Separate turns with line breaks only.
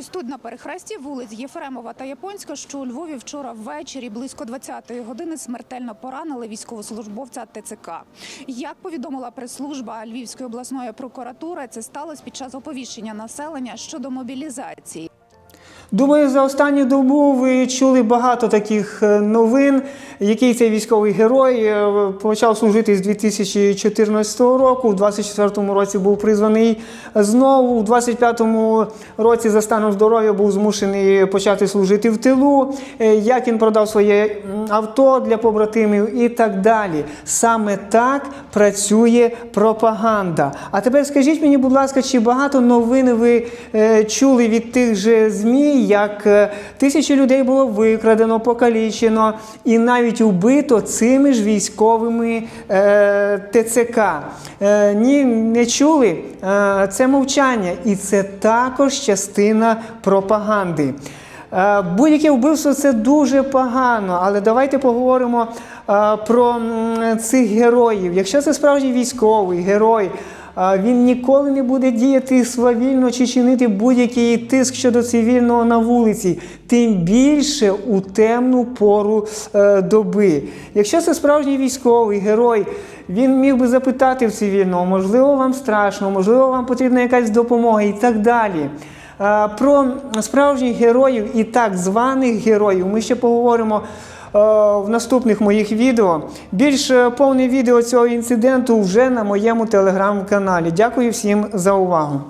Ось тут на перехресті вулиць Єфремова та Японська, що у Львові вчора ввечері близько 20-ї години смертельно поранили військовослужбовця ТЦК. Як повідомила прес-служба Львівської обласної прокуратури, це сталося під час оповіщення населення щодо мобілізації.
Думаю, за останню добу ви чули багато таких е, новин, який цей військовий герой е, почав служити з 2014 року. У 24-му році був призваний знову. У 25-му році за станом здоров'я був змушений почати служити в тилу. Е, Як він продав своє авто для побратимів і так далі. Саме так працює пропаганда. А тепер скажіть мені, будь ласка, чи багато новин ви е, чули від тих же ЗМІ, як е, тисячі людей було викрадено, покалічено і навіть убито цими ж військовими е, ТЦК? Е, ні, не чули. Е, це мовчання, і це також частина пропаганди. Е, Будь-яке вбивство це дуже погано, але давайте поговоримо е, про цих героїв. Якщо це справжній військовий герой, е, він ніколи не буде діяти свавільно чи чинити будь-який тиск щодо цивільного на вулиці, тим більше у темну пору доби. Якщо це справжній військовий герой, він міг би запитати в цивільного, можливо, вам страшно, можливо, вам потрібна якась допомога і так далі. Е, Про справжніх героїв і так званих героїв ми ще поговоримо е, в наступних моїх відео. Більш е, повне відео цього інциденту вже на моєму телеграм-каналі. Дякую всім за увагу.